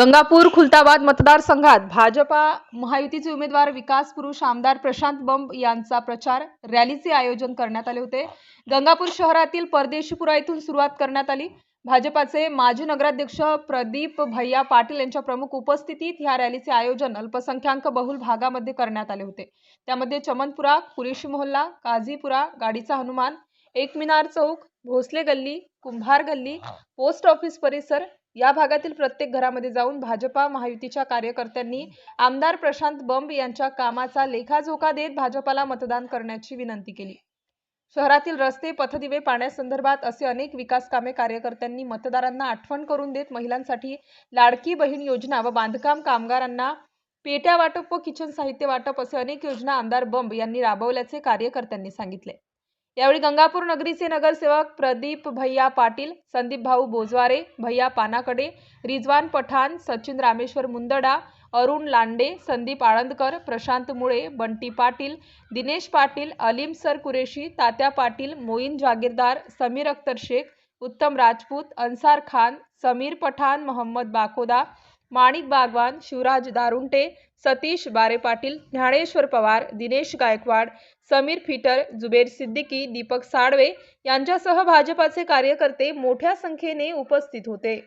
गंगापूर खुलताबाद मतदारसंघात भाजपा महायुतीचे उमेदवार विकास पुरुष आमदार प्रशांत बंब यांचा प्रचार रॅलीचे आयोजन करण्यात आले होते. गंगापूर शहरातील परदेशीपुरा येथून सुरुवात करण्यात आली. भाजपाचे माजी नगराध्यक्ष प्रदीप भैया पाटील यांच्या प्रमुख उपस्थितीत ह्या रॅलीचे आयोजन अल्पसंख्याक बहुल भागामध्ये करण्यात आले होते. त्यामध्ये चमनपुरा कुरेशी मोहल्ला काझीपुरा गाडीचा हनुमान एक मिनार चौक भोसले गल्ली कुंभार गल्ली पोस्ट ऑफिस परिसर या भागातील प्रत्येक घरामध्ये जाऊन भाजपा महायुतीच्या कार्यकर्त्यांनी आमदार प्रशांत बंब यांच्या कामाचा लेखाजोखा देत भाजपाला मतदान करण्याची विनंती केली. शहरातील रस्ते पथदिवे पाण्यासंदर्भात असे अनेक विकास कामे कार्यकर्त्यांनी मतदारांना आठवण करून देत महिलांसाठी लाडकी बहीण योजना व बांधकाम कामगारांना पेट्या वाटप व किचन साहित्य वाटप असे अनेक योजना आमदार बंब यांनी राबवल्याचे कार्यकर्त्यांनी सांगितले. यावेळी गंगापूर नगरीचे नगरसेवक प्रदीप भैया पाटील संदीप भाऊ बोजवारे भैया पानाकडे रिजवान पठाण सचिन रामेश्वर मुंदडा अरुण लांडे संदीप आळंदकर प्रशांत मुळे बंटी पाटील दिनेश पाटील अलीम सर कुरेशी तात्या पाटील मोईन जागीरदार समीर अख्तर शेख उत्तम राजपूत अन्सार खान समीर पठाण मोहम्मद बाकोदा माणिक बागवान शिवराज दारुंटे सतीश बारे पाटील ज्ञानेश्वर पवार दिनेश गायकवाड समीर फिटर जुबेर सिद्दीकी दीपक साळवे यांच्यासह भाजपाचे कार्यकर्ते मोठ्या संख्येने उपस्थित होते.